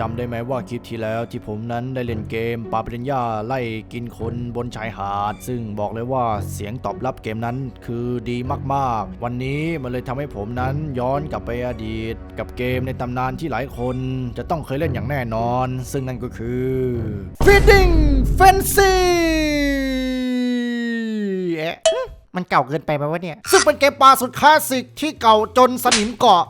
จำได้ไหมว่าคลิปที่แล้วที่ผมนั้นได้เล่นเกมปาปริญญาไล่กินคนบนชายหาด ซึ่งบอกเลยว่าเสียงตอบรับเกมนั้นคือดีมากๆ วันนี้มันเลยทำให้ผมนั้นย้อนกลับไปอดีต กับเกมในตำนานที่หลายคนจะต้องเคยเล่นอย่างแน่นอน ซึ่งนั่นก็คือ Feeding Fancy มันเก่าเกินไปไหมวะเนี่ย ซึ่งเป็นเกมปลาสุดคลาสสิกที่เก่าจนสนิมเกาะ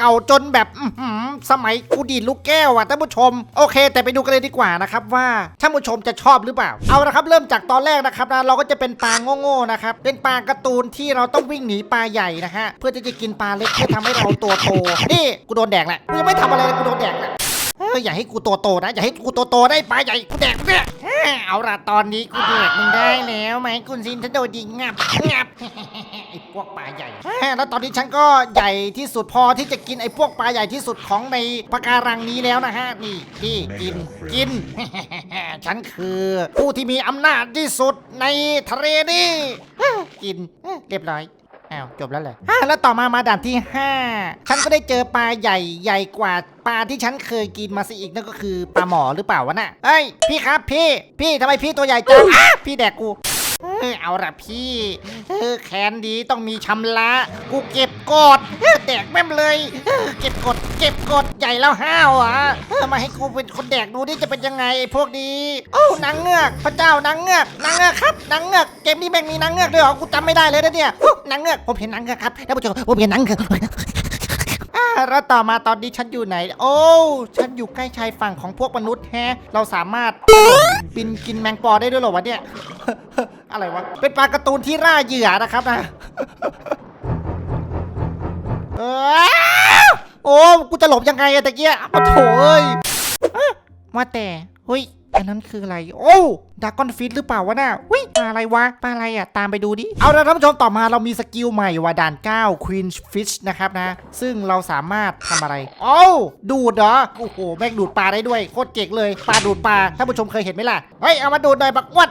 เก่าจนแบบอื้อหือสมัยกูดีดลูกแก้วอะท่านผู้ชม โอเค แต่ไปดูกันเลยดีกว่านะครับว่าท่านผู้ชมจะชอบหรือเปล่า เอาละครับเริ่มจากตอนแรกนะครับนะเราก็จะเป็นปลาโง่ๆนะครับ เป็นปลาการ์ตูนที่เราต้องวิ่งหนีปลาใหญ่นะฮะเพื่อที่จะกินปลาเล็กเพื่อทำให้เราตัวโตนี่กูโดนแดกแหละกูยังไม่ทำอะไรเลยกูโดนแดกแหละ เฮ้ยอย่าให้กูตัวโตนะอย่าให้กูตัวโตได้ปลาใหญ่กูแดกเนี่ยเฮ้ยเอาละตอนนี้กูแดกมึงได้แล้วไหมคุณซินฉันโดนดิงงับงับไอ้พวกปลาใหญ่แม่แล้วตอนนี้ฉันก็ใหญ่ที่สุดพอที่จะกินไอ้พวกปลาใหญ่ที่สุดของในปะการังนี้แล้วนะฮะนี่นี่กินกิน ฉันคือผู้ที่มีอำนาจที่สุดในทะเลนี่กินเรียบร้อย อ้าวจบแล้วเหรออะแล้วต่อมามาด่านที่ 5 ฉันก็ได้เจอปลาใหญ่ใหญ่กว่าปลาที่ฉันเคยกินมาสิอีกนั่นก็คือปลาหมอหรือเปล่าวะน่ะเอ้ยพี่ครับพี่ พี่ทำไมพี่ตัวใหญ่จังอะพี่แดกกู เออเอาละพี่เออแขนดีต้องมีชำระกูเก็บกดเออแดกแม่มเลยเออเก็บกด เก็บกดใหญ่แล้วห้าวอะเออมาให้กูเป็นคนแดกดูนี่จะเป็นยังไงพวกนี้โอ้นางเงือกพระเจ้านางเงือกนางเงือกครับนางเงือกเกมนี้แม่งมีนางเงือกด้วยเหรอกูจำไม่ได้เลยนะเนี่ยนางเงือกผมเห็นนางเงือกครับท่านผู้ชมผมเห็นนางเงือกอ่าแล้วต่อมาตอนนี้ฉันอยู่ไหน โอ้ ฉันอยู่ใกล้ชายฝั่งของพวกมนุษย์แฮเราสามารถบินกินแมงปอได้ด้วยเหรอวะเนี่ย อะไรวะ เป็นปลาการ์ตูนที่ร่าเหยื่อนะครับนะเอยโอ้กูจะหลบยังไงอะตะเกียโอ้โถเอ้ยว่าแต่เฮ้ยอันนั้นคืออะไร โอ้ดากอนฟิตหรือเปล่าวะน่ะวิปลาอะไรวะปลาอะไรอะตามไปดูดิ เอาละท่านผู้ชมต่อมาเรามีสกิลใหม่ว่าด่าน 9 Queen Fish นะครับนะ ซึ่งเราสามารถทำอะไร โอ้ดูดเหรอ โอ้โห แม่งดูดปลาได้ด้วย โคตรเจ๋งเลย ปลาดูดปลา ท่านผู้ชมเคยเห็นไหมล่ะ เฮ้ย เอามาดูดหน่อยบักวัด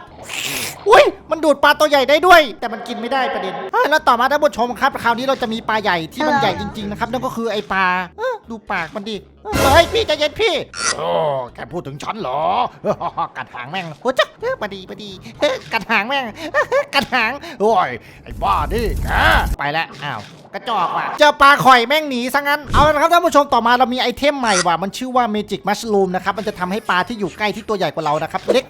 อุ้ยมันดูดปลาตัวใหญ่ได้ด้วย แต่มันกินไม่ได้ประเด็นเฮ้ยแล้วต่อมาท่านผู้ชมครับ คราวนี้เราจะมีปลาใหญ่ที่มันใหญ่จริงๆนะครับนั่นก็คือไอปลาเอ้อดูปากมันดิเฮ้ยพี่ใจเย็นพี่โอ้แกพูดถึงฉันเหรอ กัดหางแม่งโอ้จ๊ะเอ้อมาดีมาดีเอ้อกัดหางแม่งกัดหางโอ้ยไอ้บ้านี่แกไปแล้วอ้าวกระจอกว่ะเจอปลาข่อยแม่งหนีซะงั้นเอาละครับท่านผู้ชมต่อมาเรามีไอเทมใหม่ว่ะมันชื่อว่า Magic Mushroom นะครับมันจะทำให้ปลาที่อยู่ใกล้ที่ตัวใหญ่กว่าเรานะครับเล็ก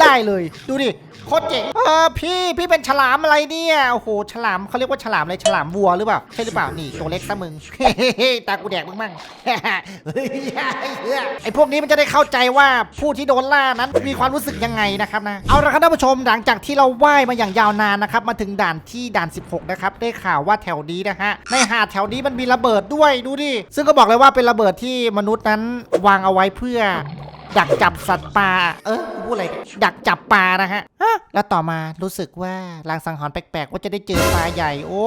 ได้เลย ดูดิโคตรเจ๋งเออพี่พี่เป็นฉลามอะไรเนี่ยโอ้โหฉลามเขาเรียกว่าฉลามอะไรฉลามวัวหรือเปล่าใช่หรือเปล่านี่ตัวเล็กซะมึงเฮ้ตากูแดกมึงมั่งเฮ้ยไอพวกนี้มันจะได้เข้าใจว่าผู้ที่โดนล่านั้นมีความรู้สึกยังไงนะครับนะเอาละครับท่านผู้ชมหลังจากที่เราว่ายมาอย่างยาวนานนะครับมาถึงด่านที่ด่าน 16 นะครับได้ข่าวว่าแถวนี้นะฮะในหาดแถวนี้มันมีระเบิดด้วยดูดิซึ่งก็บอกเลยว่าเป็นระเบิดที่มนุษย์นั้นวางเอาไว้เพื่อ ดักจับสัตว์ป่า เออกูพูดอะไรเนี่ยดักจับปลานะฮะฮะแล้วต่อมารู้สึกว่าลางสังหรณ์แปลกๆว่าจะได้เจอปลาใหญ่ โอ้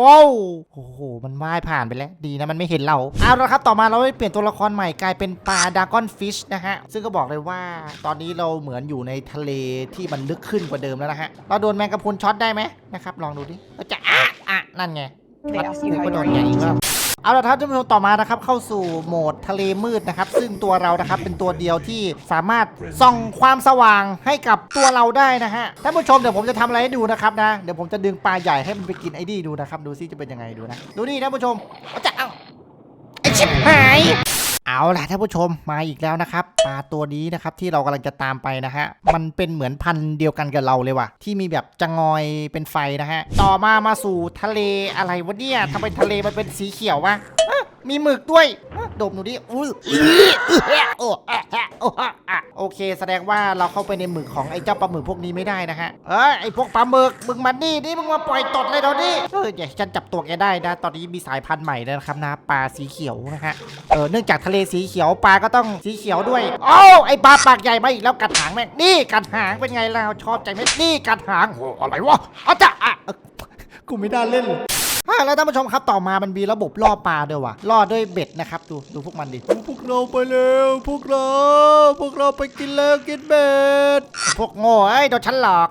โอ้โห มันว่ายผ่านไปแล้ว ดีนะมันไม่เห็นเราเอาละครับต่อมาเราได้เปลี่ยนตัวละครใหม่กลายเป็นปลาดากอนฟิชนะฮะ ซึ่งก็บอกเลยว่าตอนนี้เราเหมือนอยู่ในทะเลที่มันลึกขึ้นกว่าเดิมแล้วนะฮะ เราโดนแมงกะพรุนช็อตได้ไหมนะครับ ลองดูดิเราจะอะอะนั่นไง They ask you how ก็โด you're นใหญ่อีก eating. แล้ว เอาละครับท่านผู้ชมต่อมานะครับเข้าสู่โหมดทะเลมืดนะครับ ซึ่งตัวเรานะครับเป็นตัวเดียวที่สามารถส่องความสว่างให้กับตัวเราได้นะฮะท่านผู้ชมเดี๋ยวผมจะทำอะไรให้ดูนะครับนะเดี๋ยวผมจะดึงปลาใหญ่ให้มันไปกินไอ้นี่ดูนะครับ ดูซิจะเป็นยังไงดูนะ ดูนี่ท่านผู้ชมเอาจะเอาไอชิบหาย เอาล่ะท่านผู้ชมมาอีกแล้วนะครับปลาตัวนี้นะครับที่เรากำลังจะตามไปนะฮะมันเป็นเหมือนพันธุ์เดียวกันกับเราเลยว่ะ ที่มีแบบจะงอยเป็นไฟนะฮะ ต่อมามาสู่ทะเลอะไรวะเนี่ยทำไมทะเลมันเป็นสีเขียววะ มีหมึกด้วยดมดูดิอุ้ยโอ้โอเค แสดงว่าเราเข้าไปในหมึกของไอ้เจ้าปลาหมึกพวกนี้ไม่ได้นะฮะเอ้ยไอ้พวกปลาหมึกมึงมานี่นี่มึงมาปล่อยตดเลยเดี๋ยวนี้เอออย่าให้ฉันจับตัวแกได้นะ ตอนนี้มีสายพันธุ์ใหม่แล้วนะครับนะปลาสีเขียวนะฮะเออเนื่องจากทะเลสีเขียวปลาก็ต้องสีเขียวด้วยโอ้าไอ้ปลาปากใหญ่มาอีกแล้วกัดหางแม่งนี่กัดหางเป็นไงล่ะชอบใจไหมนี่กัดหางโอ้อะไรวะเอาจะอะกูไม่ได้เล่น เลยอ่าแล้วท่านผู้ชมครับต่อมามันมีระบบล่อปลาด้วยว่ะล่อด้วยเบ็ดนะครับดูดูพวกมันดิพวกเราไปแล้วพวกเราพวกเราไปกินแล้วกินเบ็ดพวกโง่เอ้ยโดนฉันหลอก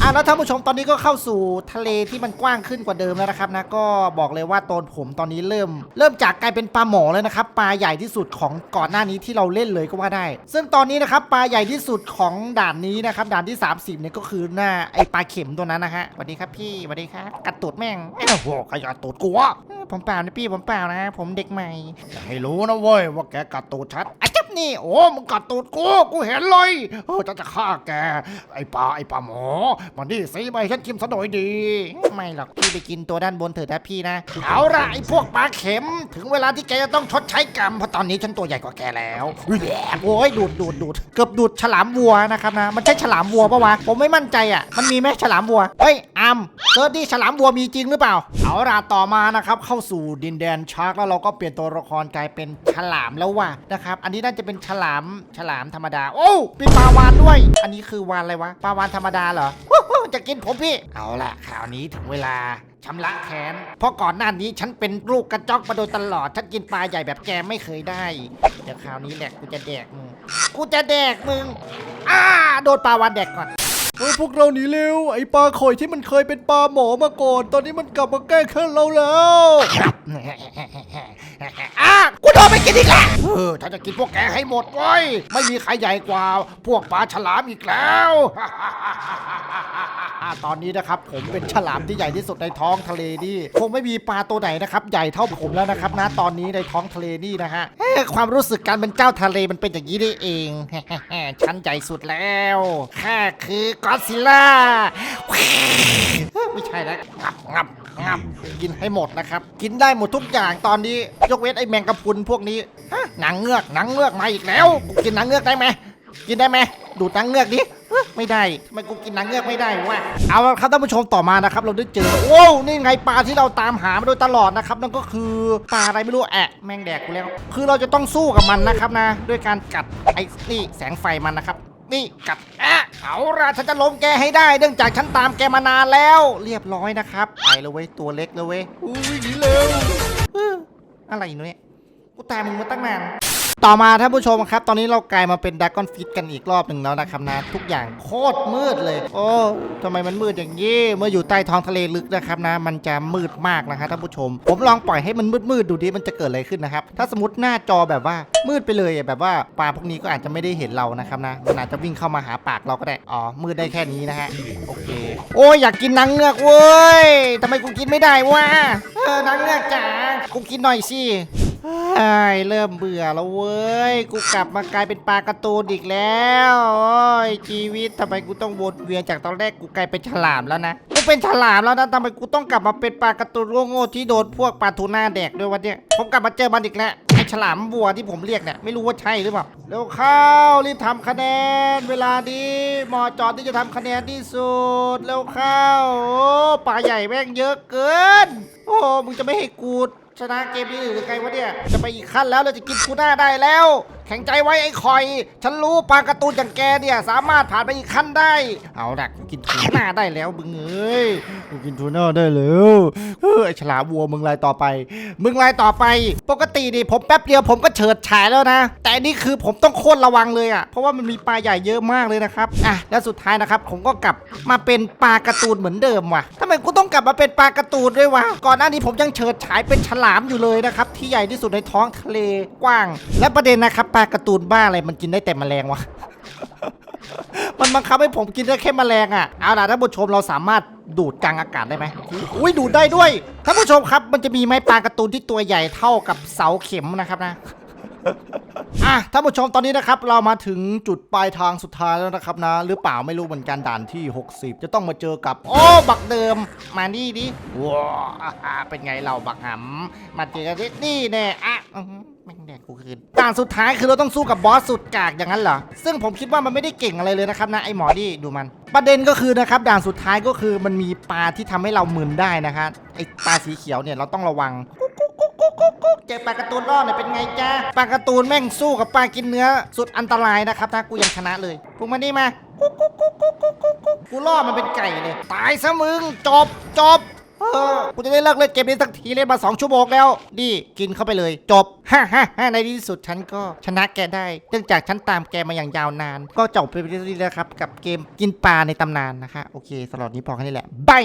อะแล้วท่านผู้ชมตอนนี้ก็เข้าสู่ทะเลที่มันกว้างขึ้นกว่าเดิมแล้วนะครับนะก็บอกเลยว่าตนผมตอนนี้เริ่ม เริ่มจากกลายเป็นปลาหมอแล้วนะครับปลาใหญ่ที่สุดของก่อนหน้านี้ที่เราเล่นเลยก็ว่าได้ ซึ่งตอนนี้นะครับปลาใหญ่ที่สุดของด่านนี้นะครับด่านที่ 30เนี่ยก็คือหน้าไอปลาเข็มตัวนั้นนะฮะสวัสดีครับพี่สวัสดีครับกัดตูดแม่งโอ้โหขยะตูดกูวะ ผมเปล่านะพี่ผมเปล่านะ ผมเด็กใหม่อย่าให้รู้นะเว้ยว่าแกกัดตูดชัดอะจับนี่โอ้โอ้มึงกัดตูดกูกูเห็นเลยเออจะจะฆ่าแก ไอ้ปลาไอ้ปลาหมอมันนี่สิไปฉันกินซะหน่อยดี ไม่หรอกพี่ไปกินตัวด้านบนเถอะนะพี่นะ เอาละไอ้พวกปลาเข็ม ถึงเวลาที่แกจะต้องชดใช้กรรมเพราะตอนนี้ฉันตัวใหญ่กว่าแกแล้วแหวกโอ้ยดูดดูดดูดเกือบดูดฉลามวัวนะครับนะมันใช่ฉลามวัวปะวะผมไม่มั่นใจอะมันมีไหมฉลามวัวเฮ้ยอามเจอที่ฉลามวัวมีจริงหรือเปล่าเอาละต่อมานะครับเข้าสู่ดินแดนชาร์กแล้วเราก็เปลี่ยนตัวละครกลายเป็นฉลามแล้วว่ะนะครับ อันนี้น่าจะเป็นฉลามฉลามธรรมดา โอ้มีปลาวานด้วย อันนี้คือวานอะไรวะปลาวานธรรมดาเหรอจะกินผมพี่ เอาละคราวนี้ถึงเวลาชำระแค้นเพราะก่อนหน้านี้ฉันเป็นลูกกระจอกมาโดยตลอด ฉันกินปลาใหญ่แบบแกไม่เคยได้ เดี๋ยวคราวนี้แหละกูจะแดกมึง กูจะแดกมึง อ้า โดนปลาวานแดกก่อน เฮ้ยพวกเราหนีเร็ว ไอปลาข่อยที่มันเคยเป็นปลาหมอมาก่อน ตอนนี้มันกลับมาแก้แค้นเราแล้ว อ้ากูโดนไปกินอีกแล้ว ออถ้าจะกินพวกแกให้หมดเว้ยไม่มีใครใหญ่กว่า พวกปลาฉลามอีกแล้ว ตอนนี้นะครับ ผมเป็นฉลามที่ใหญ่ที่สุดในท้องทะเลนี่คงไม่มีปลาตัวไหนนะครับ ใหญ่เท่าผมแล้วนะครับนะตอนนี้ในท้องทะเลนี่นะฮะเอ้ยความรู้สึกการเป็นเจ้าทะเลมันเป็นอย่างนี้ได้เอง ฉันใหญ่สุดแล้วข้าคือกอดซิลล่า ไม่ใช่แล้วงับงับ งับกินให้หมดนะครับ กินได้หมดทุกอย่างตอนนี้ยกเว้นไอ้แมงกะพรุนพวกนี้ฮะหนังเงือกหนังเงือกมาอีกแล้วกูกินหนังเงือกได้ไหมกินได้ไหมดูดหนังเงือกดิเฮ้ยไม่ได้ทำไมกูกินหนังเงือกไม่ได้วะเอาละครับท่านผู้ชมต่อมานะครับ เราได้เจอโอ้วนี่ไงปลาที่เราตามหามาโดยตลอดนะครับนั่นก็คือปลาอะไรไม่รู้แอะแมงแดกกูแล้ว คือเราจะต้องสู้กับมันนะครับนะ ด้วยการกัดไอ้นี่แสงไฟมันนะครับ นี่กัดแอะเอาละฉันจะล้มแกให้ได้ เนื่องจากฉันตามแกมานานแล้ว เรียบร้อยนะครับ ไปเลยเว้ย ตัวเล็กเลยเว้ย อุ้ยหนีเร็วเอออะไรเนี่ยกูตามมึงมาตั้งนาน ต่อมาท่านผู้ชมครับ ตอนนี้เรากลายมาเป็นดักกอนฟิตกันอีกรอบหนึ่งแล้วนะครับนะ ทุกอย่างโคตรมืดเลย โอ้ทำไมมันมืดอย่างนี้ เมื่ออยู่ใต้ท้องทะเลลึกนะครับนะ มันจะมืดมากนะครับท่านผู้ชม ผมลองปล่อยให้มันมืดๆดูดิมันจะเกิดอะไรขึ้นนะครับ ถ้าสมมติหน้าจอแบบว่ามืดไปเลยแบบว่าปลาพวกนี้ก็อาจจะไม่ได้เห็นเรานะครับนะมันอาจจะวิ่งเข้ามาหาปากเราก็ได้ อ๋อ มืดได้แค่นี้นะฮะ โอเค โอ้ยอยากกินนางเงือกเว้ยทำไมกูกินไม่ได้วะ เออนางเงือกจ๋า กูกินหน่อยสิ ไอ้เริ่มเบื่อแล้วเว้ย กูกลับมากลายเป็นปลากร์ตูนอีกแล้วโอ้ยชีวิตทำไมกูต้องวนเวียนจากตอนแรกกูกลายเป็นฉลามแล้วนะ กูเป็นฉลามแล้วนะทำไมกูต้องกลับมาเป็นปลากร์ตูนโง่ๆที่โดนพวกปลาทูน่าแดกด้วยวะเนี่ยผมกลับมาเจอมันอีกแล้วไอ้ฉลามบัวที่ผมเรียกเนี่ยไม่รู้ว่าใช่หรือเปล่าเร็วเข้ารีบทำคะแนน เวลานี้เหมอจอดที่จะทำคะแนนที่สุดเร็วเข้าโอ้ปลาใหญ่แม่งเยอะเกิน โอ้มึงจะไม่ให้กู ชนะเกมนี้หรือไงวะเนี่ย จะไปอีกขั้นแล้วเราจะกินทูน่าได้แล้ว แข็งใจไว้ไอ้คอย ฉันรู้ปลาการ์ตูนอย่างแกเนี่ยสามารถผ่านไปอีกขั้นได้ เอาดักกินทูน่าได้แล้วมึงเอ้ยกูกินทูน่าได้แล้วเฮ้ยไอ้ฉลามวัวมึงลายต่อไป มึงลายต่อไป ปกติดิผมแป๊บเดียวผมก็เฉิดฉายแล้วนะ แต่นี่คือผมต้องโคตรระวังเลยอะเพราะว่ามันมีปลาใหญ่เยอะมากเลยนะครับอะแล้วสุดท้ายนะครับผมก็กลับมาเป็นปลาการ์ตูนเหมือนเดิมว่ะทำไมกูต้องกลับมาเป็นปลาการ์ตูนด้วยวะก่อนหน้านี้ผมยังเฉิดฉายเป็นฉลามอยู่เลยนะครับที่ใหญ่ที่สุดในท้องทะเลกว้าง และประเด็นนะครับลาการ์ตูนบ้าอะไรมันกินได้แต่แมลงวะ มันบังคับให้ผมกินได้แค่แมลงอะ เอาล่ะท่านผู้ชมเราสามารถดูดกลางอากาศได้ไหมอุ้ยดูดได้ด้วย ท่านผู้ชมครับมันจะมีไม้ปลาการ์ตูนที่ตัวใหญ่เท่ากับเสาเข็มนะครับนะ อะท่านผู้ชมตอนนี้นะครับ เรามาถึงจุดปลายทางสุดท้ายแล้วนะครับนะ หรือเปล่าไม่รู้เหมือนกันด่านที่ 60 จะต้องมาเจอกับ โอ้ บักเดิม มานี่ดิว้าเป็นไงเราบักหำมาเจอกันดินี่แน่อะแม่งแดกกูคืนด่านสุดท้ายคือเราต้องสู้กับบอสสุดกากอย่างนั้นเหรอ ซึ่งผมคิดว่ามันไม่ได้เก่งอะไรเลยนะครับนะไอหมอดิดูมัน ประเด็นก็คือนะครับด่านสุดท้ายก็คือมันมีปลาที่ทำให้เรามึนได้นะครับไอปลาสีเขียวเนี่ยเราต้องระวัง เจอปลาการ์ตูนรอดเนี่ยเป็นไงจ้าปลาการ์ตูนแม่งสู้กับปลากินเนื้อ สุดอันตรายนะครับถ้ากูยังชนะเลยพวกมานี่มากุ๊กกุ๊กกุ๊กกุ๊กกุ๊กกุ๊กกูล่อมันเป็นไก่เลย ตายซะมึงจบจบเออกูจะได้เลิกเล่นเกมนี้สักทีเล่นมา 2 ชั่วโมงแล้ว ดีกินเข้าไปเลย จบฮ่าฮ่าฮ่าในที่สุดฉันก็ชนะแกได้ เนื่องจากฉันตามแกมาอย่างยาวนาน ก็จบไปเรื่อยๆแล้วครับ กับเกมกินปลาในตำนานนะคะ โอเคสำหรับวันนี้พอแค่นี้แหละบาย